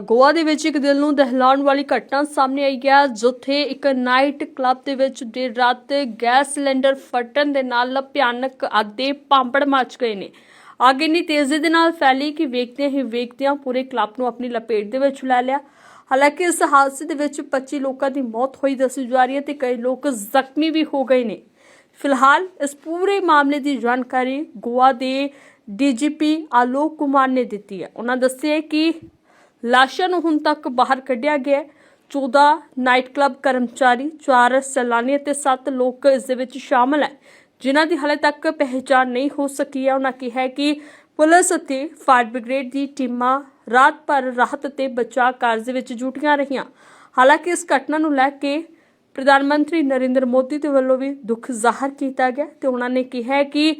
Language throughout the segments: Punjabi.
ਗੋਆ ਦੇ ਵਿੱਚ ਇੱਕ ਦਿਲ ਨੂੰ ਦਹਿਲਾਉਣ ਵਾਲੀ ਘਟਨਾ ਸਾਹਮਣੇ ਆਈ ਹੈ, ਜਿੱਥੇ ਇੱਕ ਨਾਈਟ ਕਲੱਬ ਦੇ ਵਿੱਚ ਦੇਰ ਰਾਤ ਗੈਸ ਸਿਲੰਡਰ ਫਟਣ ਦੇ ਨਾਲ ਭਿਆਨਕ ਅੱਗ ਦੇ ਮਚ ਗਏ ਨੇ। ਅੱਗ ਇੰਨੀ ਤੇਜ਼ੀ ਦੇ ਨਾਲ ਫੈਲੀ ਕਿ ਵੇਖਦਿਆਂ ਹੀ ਵੇਖਦਿਆਂ ਪੂਰੇ ਕਲੱਬ ਨੂੰ ਆਪਣੀ ਲਪੇਟ ਦੇ ਵਿੱਚ ਲੈ ਲਿਆ। ਹਾਲਾਂਕਿ ਇਸ ਹਾਦਸੇ ਦੇ ਵਿੱਚ 25 ਲੋਕਾਂ ਦੀ ਮੌਤ ਹੋਈ ਦੱਸੀ ਜਾ ਰਹੀ ਹੈ ਤੇ ਕਈ ਲੋਕ ਜ਼ਖਮੀ ਵੀ ਹੋ ਗਏ ਨੇ। ਫਿਲਹਾਲ ਇਸ ਪੂਰੇ ਮਾਮਲੇ ਦੀ ਜਾਣਕਾਰੀ ਗੋਆ ਦੇ ਡੀਜੀਪੀ ਆਲੋਕ ਕੁਮਾਰ ਨੇ ਦਿੱਤੀ ਹੈ। ਉਹਨਾਂ ਦੱਸਿਆ ਕਿ ਲਾਸ਼ਾਂ ਨੂੰ ਹੁਣ ਤੱਕ ਬਾਹਰ ਕੱਢਿਆ ਗਿਆ ਹੈ। 14 ਨਾਈਟ ਕਲੱਬ ਕਰਮਚਾਰੀ 4 ਸੈਲਾਨੀ ਅਤੇ 7 ਲੋਕ ਇਸ ਦੇ ਵਿੱਚ ਸ਼ਾਮਲ ਹੈ। ਜਿਨ੍ਹਾਂ ਦੀ ਹਾਲੇ ਤੱਕ ਪਹਿਚਾਣ ਨਹੀਂ ਹੋ ਸਕੀ ਹੈ। ਉਹਨਾਂ ਕਿਹਾ ਕਿ ਪੁਲਿਸ ਅਤੇ ਫਾਇਰ ਬ੍ਰਿਗੇਡ ਦੀ ਟੀਮਾਂ ਰਾਤ ਭਰ ਰਾਹਤ ਅਤੇ ਬਚਾਅ ਕਾਰਜ ਦੇ ਵਿੱਚ ਜੁਟੀਆਂ ਰਹੀਆਂ। ਹਾਲਾਂਕਿ ਇਸ ਘਟਨਾ ਨੂੰ ਲੈ ਕੇ ਪ੍ਰਧਾਨ ਮੰਤਰੀ ਨਰਿੰਦਰ ਮੋਦੀ ਦੇ ਵੱਲੋਂ ਵੀ ਦੁੱਖ ਜ਼ਾਹਰ ਕੀਤਾ ਗਿਆ ਤੇ ਉਹਨਾਂ ਨੇ ਕਿਹਾ ਕਿ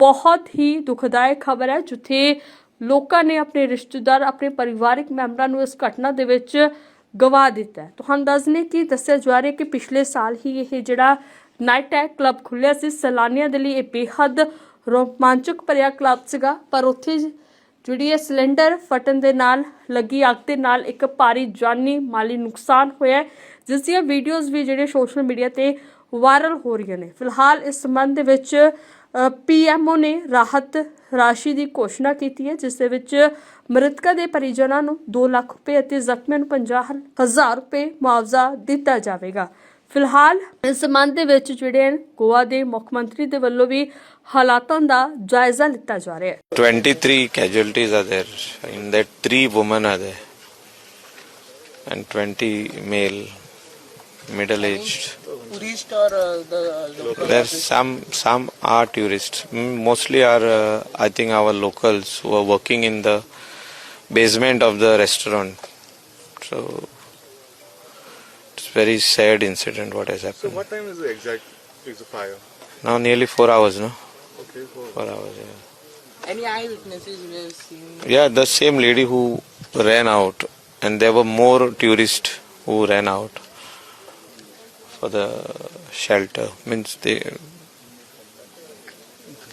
ਬਹੁਤ ਹੀ ਦੁਖਦਾਇਕ ਖਬਰ ਹੈ, ਜਿੱਥੇ ਲੋਕਾਂ ਨੇ ਆਪਣੇ ਰਿਸ਼ਤੇਦਾਰ, ਆਪਣੇ ਪਰਿਵਾਰਕ ਮੈਂਬਰਾਂ ਨੂੰ ਇਸ ਘਟਨਾ ਦੇ ਵਿੱਚ ਗਵਾ ਦਿੱਤਾ ਤੁਹਾਨੂੰ ਦੱਸਨੇ ਕਿ ਦੱਸਿਆ ਜਾ ਰਿਹਾ ਕਿ ਪਿਛਲੇ ਸਾਲ ਹੀ ਇਹ ਜਿਹੜਾ ਨਾਈਟ ਹੈ ਕਲੱਬ ਖੁੱਲਿਆ ਸੀ, ਸੈਲਾਨੀਆਂ ਦੇ ਲਈ ਇਹ ਬੇਹੱਦ ਰੋਮਾਂਚਕ ਭਰਿਆ ਕਲੱਬ ਸੀਗਾ, ਪਰ ਉੱਥੇ ਜਿਹੜੀ ਇਹ ਸਿਲੰਡਰ ਫਟਣ ਦੇ ਨਾਲ, ਲੱਗੀ ਅੱਗ ਦੇ ਨਾਲ ਇੱਕ ਭਾਰੀ ਜਾਨੀ ਮਾਲੀ ਨੁਕਸਾਨ ਹੋਇਆ ਜਿਸ ਦੀਆਂ ਵੀਡੀਓਜ਼ ਵੀ ਜਿਹੜੇ ਸੋਸ਼ਲ ਮੀਡੀਆ ਤੇ ਵਾਇਰਲ ਹੋ ਰਹੀਆਂ ਨੇ। ਫਿਲਹਾਲ ਇਸ ਸੰਬੰਧ ਦੇ ਵਿੱਚ ਪੀਐਮਓ ਨੇ ਰਾਹਤ ਰਾਸ਼ੀ ਦੀ ਘੋਸ਼ਣਾ ਕੀਤੀ ਹੈ ਜਿਸ ਦੇ ਵਿੱਚ ਮ੍ਰਿਤਕਾਂ ਦੇ ਪਰਿਜਨਾਂ ਨੂੰ 2 ਲੱਖ ਰੁਪਏ ਅਤੇ ਜ਼ਖਮੀਆਂ ਨੂੰ 50 ਰੁਪਏ ਮੁਆਵਜ਼ਾ ਦਿੱਤਾ ਜਾਵੇਗਾ ਫਿਲਹਾਲ ਇਸ ਸੰਬੰਧ ਦੇ ਵਿੱਚ ਜਿਹੜੇ ਹਨ, ਗੋਆ ਦੇ ਮੁੱਖ ਮੰਤਰੀ ਦੇ ਵੱਲੋਂ ਵੀ ਹਾਲਾਤਾਂ ਦਾ ਜਾਇਜ਼ਾ ਲਿੱਤਾ ਜਾ ਰਿਹਾ ਹੈ 23 casualties are there. In that, three women are there, and 20 male, middle-aged. Tourist or uh, the local There's some some are tourists. Mm, Mostly are uh, I think our locals who are working in the basement of the restaurant. So it's very sad incident what has happened. So what time is the exact is the fire? Now nearly four hours, no? Okay, for Four hours. Yeah. any eyewitnesses we have seen Yeah, the same lady who ran out, and there were more tourists who ran out for the shelter. Means they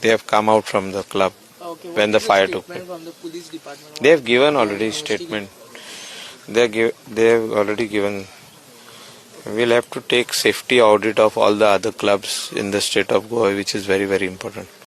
they have come out from the club. okay When the fire took from the They have given already statement. They give, they have already given. We'll have to take safety audit of all the other clubs in the state of Goa, which is very very important.